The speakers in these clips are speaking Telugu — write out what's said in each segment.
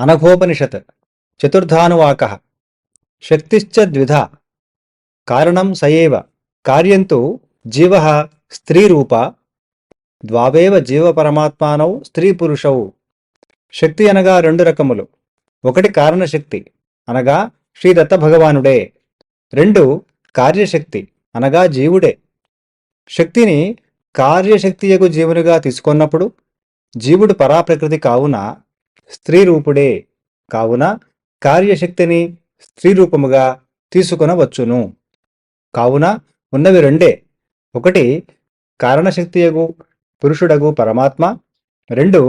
అనఘోపనిషత్ చతుర్థానువాక. శక్తిశ్చ ద్విధ. కారణం సయేవ. కార్యంతు జీవ స్త్రీరూప. ద్వావేవ జీవపరమాత్మానౌ స్త్రీ పురుషౌ శక్తి అనగా రెండు రకములు. ఒకటి కారణశక్తి అనగా శ్రీదత్త భగవానుడే రెండు కార్యశక్తి అనగా జీవుడే. శక్తిని కార్యశక్తియకు జీవునిగా తీసుకున్నప్పుడు జీవుడు పరాప్రకృతి కావున స్త్రీ రూపుడే కావున కార్యశక్తిని స్త్రీ రూపముగా తీసుకొనవచ్చును కావున ఉన్నవి రెండే ఒకటి కారణశక్తియగు పురుషుడగు పరమాత్మ రెండు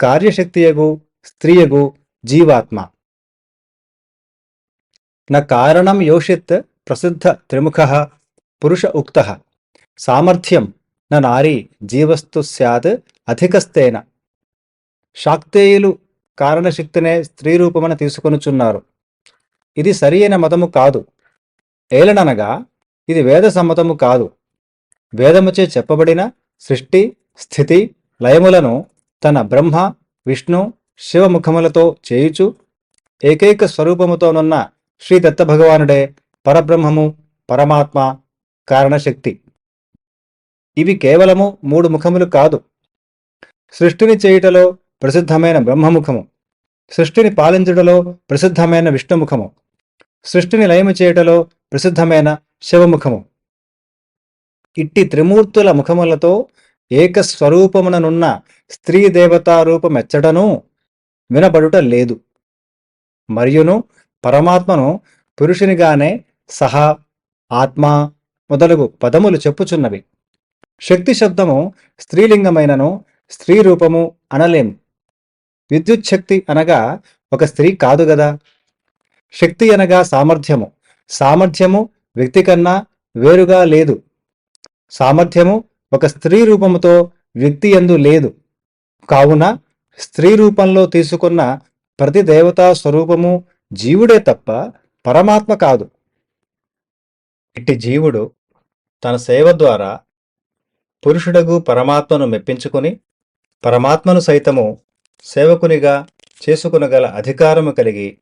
కార్యశక్తియగు స్త్రీయగు జీవాత్మ న కారణం యోషిత్ ప్రసిద్ధ త్రిముఖ పురుష ఉక్త సామర్థ్యం న నారీ జీవస్తు స్యాత్ అధికస్తేన శాక్తేయులు కారణశక్తినే స్త్రీ రూపమని తీసుకొనుచున్నారు. ఇది సరియైన మతము కాదు. ఏలననగా ఇది వేద సమ్మతము కాదు. వేదముచే చెప్పబడిన సృష్టి స్థితి లయములను తన బ్రహ్మ విష్ణు శివముఖములతో చేయుచు ఏకైక స్వరూపముతోనున్న శ్రీ దత్త భగవానుడే పరబ్రహ్మము పరమాత్మ కారణశక్తి. ఇవి కేవలము మూడు ముఖములు కాదు. సృష్టిని చేయుటలో ప్రసిద్ధమైన బ్రహ్మముఖము. సృష్టిని పాలించుటలో ప్రసిద్ధమైన విష్ణుముఖము. సృష్టిని లయము చేయుటలో ప్రసిద్ధమైన శివముఖము. ఇట్టి త్రిమూర్తుల ముఖములతో ఏకస్వరూపముననున్న స్త్రీ దేవతా వినబడుట లేదు. మరియును పరమాత్మను పురుషునిగానే సహా ఆత్మ మొదలగు పదములు చెప్పుచున్నవి. శక్తి శబ్దము స్త్రీలింగమైనను స్త్రీ రూపము అనలేము విద్యుత్ శక్తి అనగా ఒక స్త్రీ కాదు కదా శక్తి అనగా సామర్థ్యము. సామర్థ్యము వ్యక్తి కన్నా వేరుగా లేదు. సామర్థ్యము ఒక స్త్రీ రూపముతో వ్యక్తి ఎందు లేదు. కావున స్త్రీ రూపంలో తీసుకున్న ప్రతి దేవతా స్వరూపము జీవుడే తప్ప పరమాత్మ కాదు. ఇట్టి జీవుడు తన సేవ ద్వారా పురుషుడగు పరమాత్మను మెప్పించుకుని పరమాత్మను సైతము సేవకునిగా చేసుకునగల అధికారము కలిగి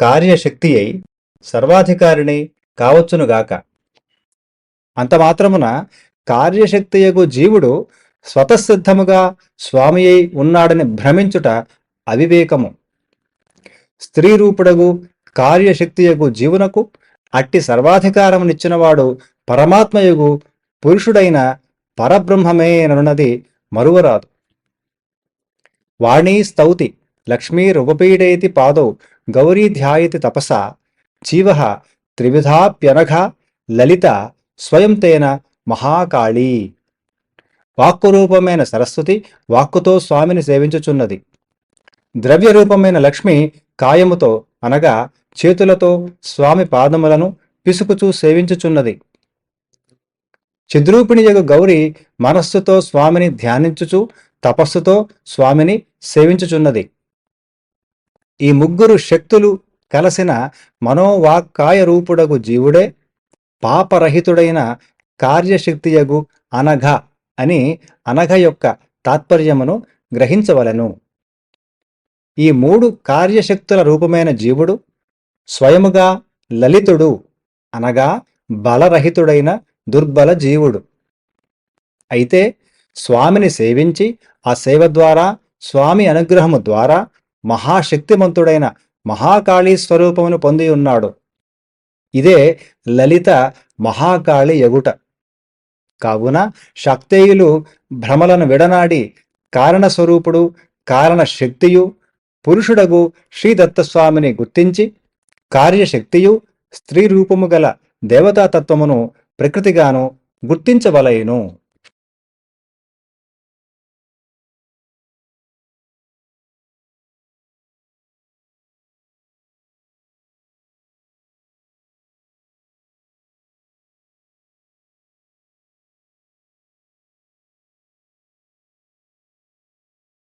కార్యశక్తి అయి సర్వాధికారిణి కావచ్చునుగాక అంతమాత్రమున కార్యశక్తియగు జీవుడు స్వతసిద్ధముగా స్వామి అయి ఉన్నాడని భ్రమించుట అవివేకము. స్త్రీ రూపుడగు కార్యశక్తియగు జీవునకు అట్టి సర్వాధికారమునిచ్చినవాడు పరమాత్మయగు పురుషుడైన పరబ్రహ్మమేనన్నది మరువరాదు. వాణీ స్తౌతి లక్ష్మీరుపపీడేతి పాదౌ గౌరీ ధ్యాయతి తపసా జీవ త్రివిధాప్యనఘ లలిత స్వయం తేన మహాకాళీ. వాక్కురూపమైన సరస్వతి వాక్కుతో స్వామిని సేవించుచున్నది. ద్రవ్యరూపమైన లక్ష్మి కాయముతో అనగా చేతులతో స్వామి పాదములను పిసుకుచూ సేవించుచున్నది. చిద్రూపిణియగు గౌరి మనస్సుతో స్వామిని ధ్యానించుచు తపస్సుతో స్వామిని సేవించుచున్నది. ఈ ముగ్గురు శక్తులు కలసిన మనోవాక్కాయ రూపుడగు జీవుడే పాపరహితుడైన కార్యశక్తియగు అనఘ అని అనఘ యొక్క తాత్పర్యమును గ్రహించవలను. ఈ మూడు కార్యశక్తుల రూపమైన జీవుడు స్వయముగా లలితుడు అనగా బలరహితుడైన దుర్బల జీవుడు. అయితే స్వామిని సేవించి ఆ సేవ ద్వారా స్వామి అనుగ్రహము ద్వారా మహాశక్తిమంతుడైన మహాకాళీ స్వరూపమును పొంది ఉన్నాడు. ఇదే లలిత మహాకాళి యగుట కావున శక్తేయులు భ్రమలను విడనాడి కారణస్వరూపుడు కారణశక్తియు పురుషుడగు శ్రీదత్తస్వామిని గుర్తించి కార్యశక్తియు స్త్రీ రూపము గల దేవతాతత్వమును ప్రకృతిగాను గుర్తించవలయును.